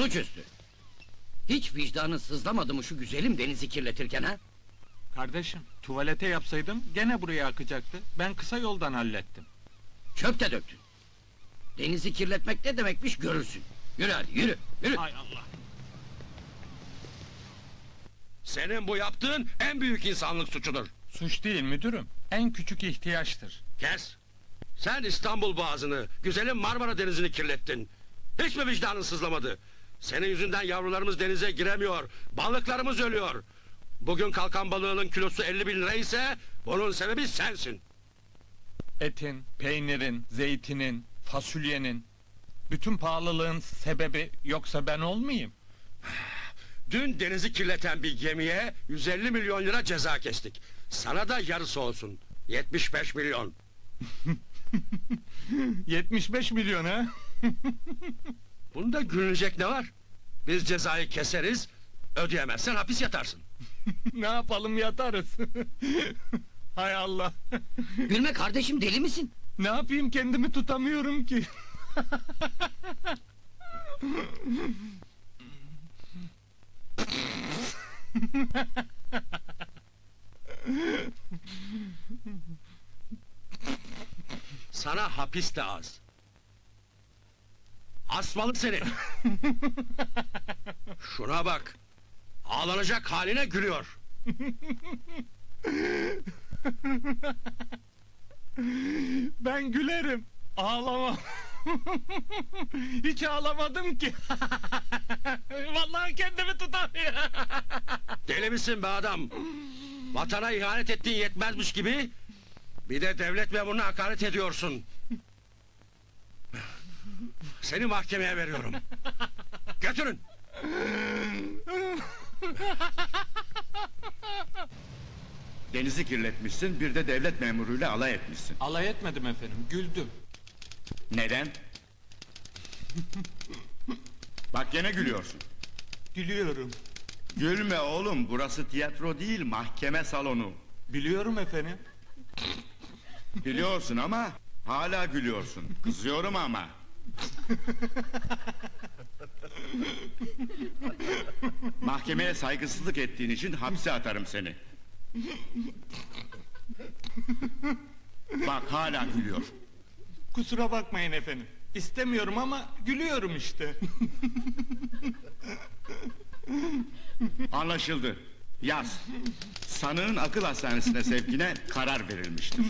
Suçüstü. Hiç vicdanın sızlamadı mı şu güzelim denizi kirletirken ha? Kardeşim, tuvalete yapsaydım gene buraya akacaktı. Ben kısa yoldan hallettim. Çöp de döktün. Denizi kirletmek ne demekmiş görürsün. Yürü hadi yürü, yürü. Hay Allah. Senin bu yaptığın en büyük insanlık suçudur. Suç değil müdürüm. En küçük ihtiyaçtır. Kes. Sen İstanbul Boğazı'nı, güzelim Marmara Denizi'ni kirlettin. Hiç mi vicdanın sızlamadı? Senin yüzünden yavrularımız denize giremiyor. Balıklarımız ölüyor. Bugün kalkan balığının kilosu 50 bin lira ise bunun sebebi sensin. Etin, peynirin, zeytinin, fasulyenin... Bütün pahalılığın sebebi yoksa ben olmayayım. Dün denizi kirleten bir gemiye 150 milyon lira ceza kestik. Sana da yarısı olsun. 75 milyon. 75 milyon ha? Bunda gülünecek ne var? Biz cezayı keseriz, ödeyemezsen hapis yatarsın. ne yapalım yatarız. Hay Allah. Gülme kardeşim deli misin? ne yapayım kendimi tutamıyorum ki. Sana hapis de az. Asmalı seni. Şuna bak. Ağlanacak haline gülüyor. Ben gülerim. Ağlamam. Hiç ağlamadım ki. Vallahi kendimi tutamıyorum. Deli misin be adam? Vatana ihanet ettiğin yetmezmiş gibi... ...bir de devlet memuruna hakaret ediyorsun. Seni mahkemeye veriyorum. Götürün. Denizi kirletmişsin, bir de devlet memuruyla alay etmişsin. Alay etmedim efendim, güldüm. Neden? Bak gene gülüyorsun. Gülüyorum. Gülme oğlum, burası tiyatro değil, mahkeme salonu. Biliyorum efendim. Biliyorsun ama hala gülüyorsun. Kızıyorum ama. Mahkemeye saygısızlık ettiğin için hapse atarım seni. Bak hala gülüyor. Kusura bakmayın efendim. İstemiyorum ama gülüyorum işte. Anlaşıldı. Yaz. Sanığın akıl hastanesine sevkine karar verilmiştir.